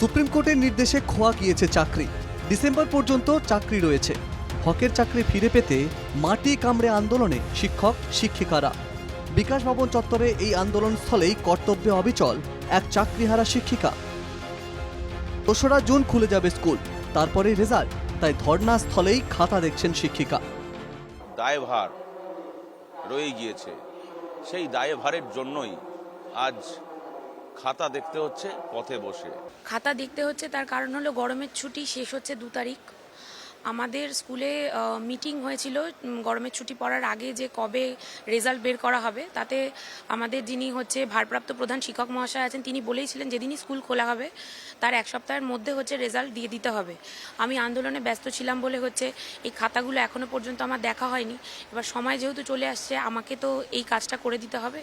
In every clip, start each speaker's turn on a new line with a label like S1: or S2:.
S1: Supreme কোর্টের নির্দেশে খোয়া গিয়েছে চাকরি। ডিসেম্বর পর্যন্ত চাকরি রয়েছে। হকের চাকরি ফিরে পেতে মাটি কামড়ে আন্দোলনে শিক্ষক, শিক্ষিকারা। বিকাশ ভবন চত্বরে এই আন্দোলন স্থলেই কর্তব্যে অবিচল এক চাকরিহারা শিক্ষিকা। দোসরা জুন খুলে যাবে স্কুল। তারপরে রেজাল্ট। তাই ধর্ণা স্থলেই খাতা দেখছেন শিক্ষিকা।
S2: দায়ভার রয়ে গিয়েছে। সেই দায়ভারের জন্যই আজ খাতা দেখতে হচ্ছে, পথে বসে।
S3: খাতা দেখতে হচ্ছে, তার কারণ হলো গরমের ছুটি শেষ হচ্ছে দু তারিখ। আমাদের স্কুলে মিটিং হয়েছিল গরমের ছুটি পড়ার আগে যে কবে রেজাল্ট বের করা হবে, তাতে আমাদের যিনি হচ্ছে ভারপ্রাপ্ত প্রধান শিক্ষক মহাশয় আছেন, তিনি বলেইছিলেন যেদিনই স্কুল খোলা হবে, তার এক সপ্তাহের মধ্যে হচ্ছে রেজাল্ট দিয়ে দিতে হবে। আমি আন্দোলনে ব্যস্ত ছিলাম বলে হচ্ছে এই খাতাগুলো এখনও পর্যন্ত আমার দেখা হয়নি। এবার সময় যেহেতু চলে আসছে, আমাকে তো এই কাজটা করে দিতে হবে।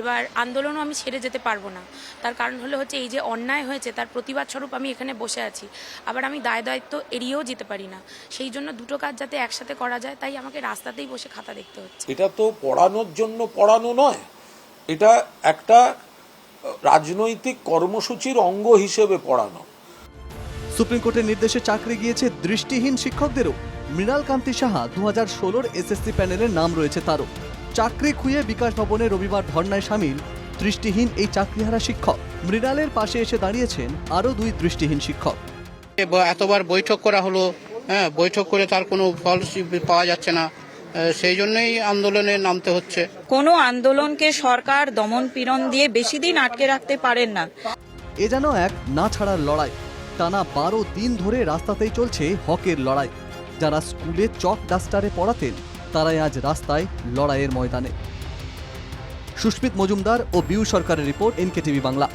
S3: এবার আন্দোলনও আমি ছেড়ে যেতে পারব না। তার কারণ হলো হচ্ছে এই যে অন্যায় হয়েছে, তার প্রতিবাদ স্বরূপ আমি এখানে বসে আছি। আবার আমি দায় দায়িত্ব এড়িয়েও যেতে পারি না। সেই জন্য দুটো কাজ যাতে একসাথে করা যায় তাই আমাকে রাস্তাতেই বসে খাতা দেখতে হচ্ছে।
S4: এটা তো পড়ানোর জন্য পড়ানো নয় এটা একটা রাজনৈতিক কর্মসূচির অঙ্গ হিসেবে পড়ানো।
S1: সুপ্রিম কোর্টের নির্দেশে চাকরি গিয়েছে দৃষ্টিহীন শিক্ষকদেরও। মৃণাল কান্তি সাহা দু হাজার ষোলোর এসএসসি প্যানেলের নাম রয়েছে তারও। চাকরি খুঁয়ে বিকাশ ভবনে রবিবার ধর্নায় সামিল দৃষ্টিহীন এই চাকরিহারা শিক্ষক। মৃণালের পাশে এসে দাঁড়িয়েছেন আরও দুই দৃষ্টিহীন শিক্ষক।
S5: এতবার বৈঠক করা হলো হ্যাঁ বৈঠক করে তার কোনো ফল পাওয়া যাচ্ছে না। সেই জন্যই আন্দোলনে নামতে হচ্ছে।
S6: কোনো আন্দোলনকে সরকার দমন পীড়ন দিয়ে বেশি দিন আটকে রাখতে পারেন না।
S1: এ যেন এক না ছাড়ার লড়াই। টানা বারো দিন ধরে রাস্তাতেই চলছে হকের লড়াই। যারা স্কুলে চক ডাস্টারে পড়াতেন তারাই আজ রাস্তায় লড়াইয়ের ময়দানে। সুস্মিত মজুমদার ও বিউ সরকারের রিপোর্ট এনকেটিভি বাংলা।